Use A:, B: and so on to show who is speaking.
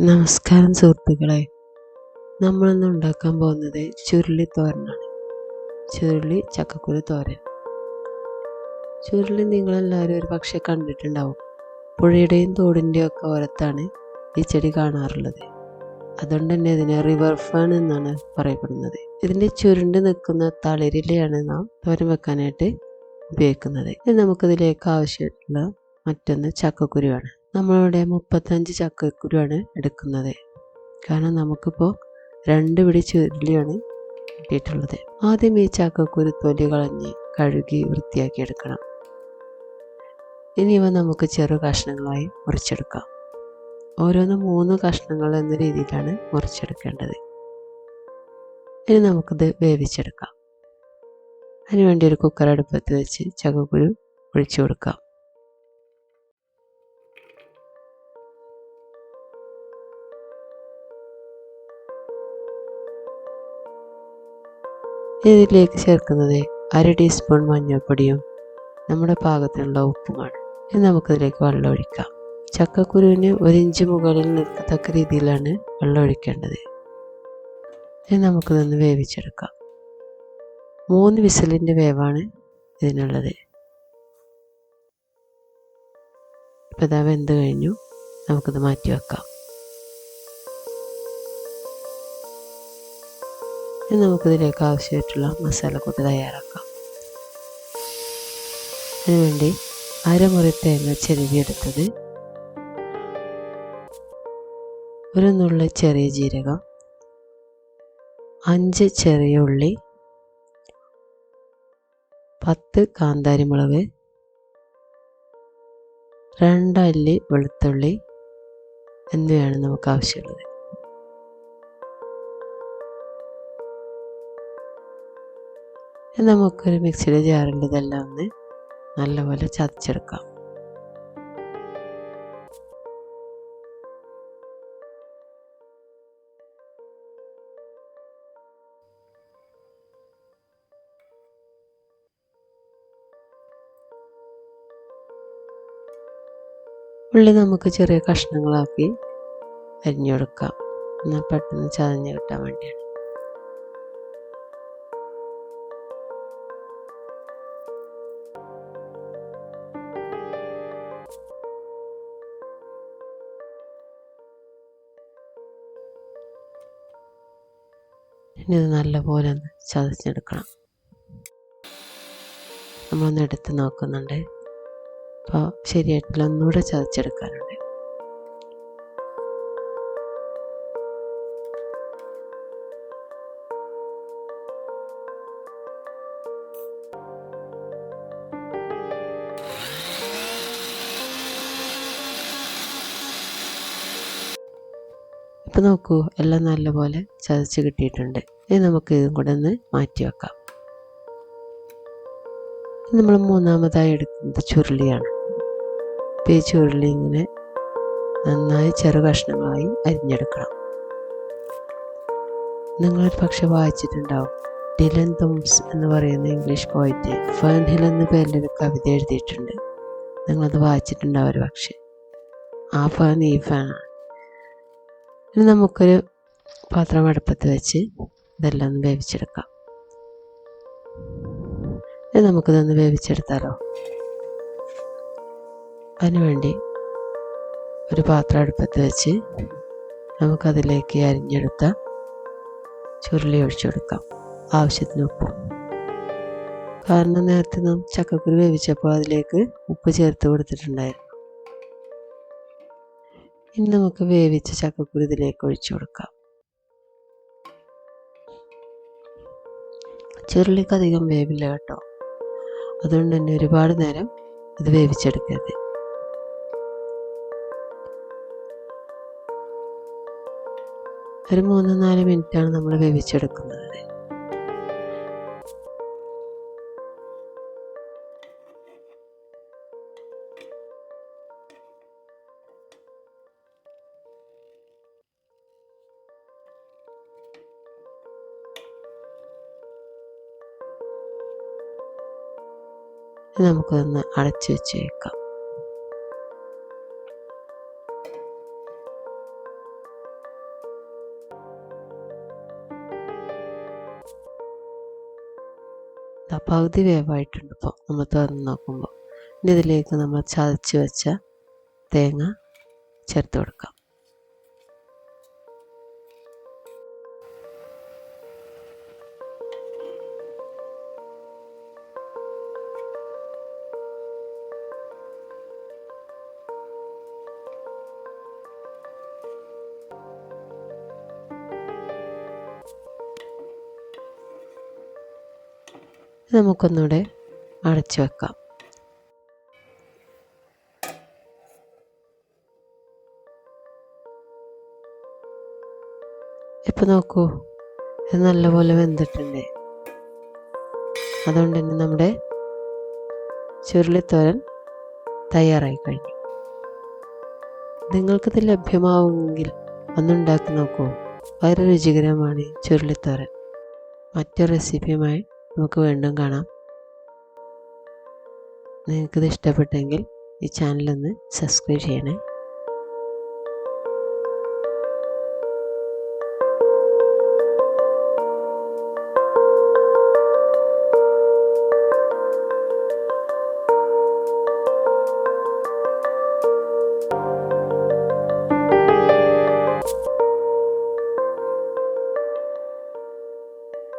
A: നമസ്കാരം സുഹൃത്തുക്കളെ. നമ്മളിന്ന് ഉണ്ടാക്കാൻ പോകുന്നത് ചുരുളി തോരനാണ്. ചുരുളി ചക്കക്കുരു തോരൻ. ചുരുളി നിങ്ങളെല്ലാവരും ഒരു പക്ഷേ കണ്ടിട്ടുണ്ടാവും. പുഴയുടെയും തോടിന്റെയും ഒക്കെ ഓരത്താണ് ഈ ചെടി കാണാറുള്ളത്. അതുകൊണ്ട് തന്നെ ഇതിനെ റിവർ ഫേൺ എന്നാണ് പറയപ്പെടുന്നത്. ഇതിന്റെ ചുരുണ്ട് നിൽക്കുന്ന തളിരിലയാണ് നാം തോരൻ വെക്കാനായിട്ട് ഉപയോഗിക്കുന്നത്. ഇനി നമുക്കിതിലേക്ക് ആവശ്യമുള്ള മറ്റൊന്ന് ചക്കക്കുരുവാണ്. നമ്മളിവിടെ മുപ്പത്തഞ്ച് ചക്കക്കുരുവാണ് എടുക്കുന്നത്. കാരണം നമുക്കിപ്പോൾ രണ്ട് പിടി ചുരുളിയാണ് കിട്ടിയിട്ടുള്ളത്. ആദ്യം ഈ ചക്കക്കുരു തൊലി കളഞ്ഞ് കഴുകി വൃത്തിയാക്കി എടുക്കണം. ഇനി ഇവ നമുക്ക് ചെറു കഷ്ണങ്ങളായി മുറിച്ചെടുക്കാം. ഓരോന്ന് മൂന്ന് കഷ്ണങ്ങൾ എന്ന രീതിയിലാണ് മുറിച്ചെടുക്കേണ്ടത്. ഇനി നമുക്കിത് വേവിച്ചെടുക്കാം. അതിനുവേണ്ടി ഒരു കുക്കർ അടുപ്പത്ത് വെച്ച് ചക്കക്കുരു ഒഴിച്ചു കൊടുക്കാം. ഇതിലേക്ക് ചേർക്കുന്നത് അര ടീസ്പൂൺ മഞ്ഞൾപ്പൊടിയും നമ്മുടെ പാകത്തിനുള്ള ഉപ്പുമാണ്. ഇനി നമുക്കിതിലേക്ക് വെള്ളം ഒഴിക്കാം. ചക്കക്കുരുവിന് ഒരു ഇഞ്ച് മുകളിൽ നിൽക്കത്തക്ക രീതിയിലാണ് വെള്ളം ഒഴിക്കേണ്ടത്. ഇനി നമുക്കിതൊന്ന് വേവിച്ചെടുക്കാം. മൂന്ന് വിസലിന്റെ വേവാണ് ഇതിനുള്ളത്. ഇപ്പം ഇതാ വെന്ത് കഴിഞ്ഞു. നമുക്കിത് മാറ്റി വെക്കാം. ഇനി നമുക്കിതിലേക്ക് ആവശ്യമായിട്ടുള്ള മസാലക്കൂട്ട് തയ്യാറാക്കാം. അതിനുവേണ്ടി അരമുറി തേങ്ങ ചെരുവിയെടുത്തത് ഒരു നുള്ളി ചെറിയ ജീരകം അഞ്ച് ചെറിയ ഉള്ളി പത്ത് കാന്താരിമുളക് രണ്ടല്ലി വെളുത്തുള്ളി എന്നിവയാണ് നമുക്ക് ആവശ്യമുള്ളത്. നമുക്കൊരു മിക്സിയുടെ ജാറിൽ ഇതെല്ലാം ഒന്ന് നല്ലപോലെ ചതച്ചെടുക്കാം. ഉള്ളി നമുക്ക് ചെറിയ കഷ്ണങ്ങളാക്കി അരിഞ്ഞു കൊടുക്കാം. എന്നാൽ പെട്ടെന്ന് ചതഞ്ഞ് കിട്ടാൻ വേണ്ടിയാണ്. ഇനി ഇത് നല്ലപോലെ ഒന്ന് ചതച്ചെടുക്കണം. നമ്മളൊന്ന് എടുത്ത് നോക്കുന്നുണ്ട്. അപ്പോൾ ശരിയായിട്ടില്ല ഒന്നുകൂടെ ചതച്ചെടുക്കാനുണ്ട്. ഇപ്പം നോക്കൂ എല്ലാം നല്ലപോലെ ചതച്ച് കിട്ടിയിട്ടുണ്ട്. ഇനി നമുക്ക് ഇതും കൂടെ ഒന്ന് മാറ്റി വെക്കാം. നമ്മൾ മൂന്നാമതായി എടുക്കുന്നത് ചുരുളിയാണ്. ഇപ്പം ഈ ചുരുളി ഇങ്ങനെ നന്നായി ചെറു കഷ്ണങ്ങളായി അരിഞ്ഞെടുക്കണം. നിങ്ങളൊരു പക്ഷെ വായിച്ചിട്ടുണ്ടാവും. ഡിലൻ തോംസ് എന്ന് പറയുന്ന ഇംഗ്ലീഷ് പോയിറ്റ് ഫേൺ ഹിൽ എന്ന ഒരു കവിത എഴുതിയിട്ടുണ്ട്. നിങ്ങളത് വായിച്ചിട്ടുണ്ടാവും ഒരു പക്ഷെ. ആ ഫാൻ ഈ ഫാനാണ്. ഇനി നമുക്കൊരു പാത്രം അടുപ്പത്ത് വെച്ച് ഇതെല്ലാം ഒന്ന് വേവിച്ചെടുക്കാം. ഇത് നമുക്കിതൊന്ന് വേവിച്ചെടുത്താലോ? അതിനുവേണ്ടി ഒരു പാത്രം അടുപ്പത്ത് വെച്ച് നമുക്കതിലേക്ക് അരിഞ്ഞെടുത്ത ചുരുളി ഒഴിച്ചു കൊടുക്കാം. ആവശ്യത്തിന് ഉപ്പും. കാരണം നേരത്തെ നാം ചക്കക്കുരു വേവിച്ചപ്പോൾ അതിലേക്ക് ഉപ്പ് ചേർത്ത് കൊടുത്തിട്ടുണ്ടായിരുന്നു. ഇനി നമുക്ക് വേവിച്ച ചക്കക്കുരു ഇതിലേക്ക് ഒഴിച്ചു കൊടുക്കാം. ചുരുളിക്ക് അധികം വേവില്ല കേട്ടോ. അതുകൊണ്ട് തന്നെ ഒരുപാട് നേരം ഇത് വേവിച്ചെടുക്കരുത്. ഒരു മൂന്ന് നാല് മിനിറ്റാണ് നമ്മൾ വേവിച്ചെടുക്കുന്നത്. നമുക്കൊന്ന് അടച്ചു വെച്ച് വെക്കാം പകുതി വേവായിട്ടുണ്ട് ഇപ്പോൾ നമ്മൾ തുറന്ന് നോക്കുമ്പോൾ ഇനി ഇതിലേക്ക് നമ്മൾ ചതച്ച് വെച്ച തേങ്ങ ചേർത്ത് കൊടുക്കാം. നമുക്കൊന്നുകൂടെ അടച്ചു വെക്കാം. ഇപ്പൊ നോക്കൂ ഇത് നല്ലപോലെ വെന്തിട്ടുണ്ട്. അതുകൊണ്ട് തന്നെ നമ്മുടെ ചുരുളിത്തോരൻ തയ്യാറായി കഴിഞ്ഞു. നിങ്ങൾക്കിത് ലഭ്യമാവുമെങ്കിൽ ഒന്നുണ്ടാക്കി നോക്കൂ. വളരെ രുചികരമാണ് ചുരുളിത്തോരൻ. മറ്റൊരു റെസിപ്പിയുമായി നമുക്ക് വീണ്ടും കാണാം. നിങ്ങൾക്കിത് ഇഷ്ടപ്പെട്ടെങ്കിൽ ഈ ചാനലൊന്ന് സബ്സ്ക്രൈബ് ചെയ്യണേ.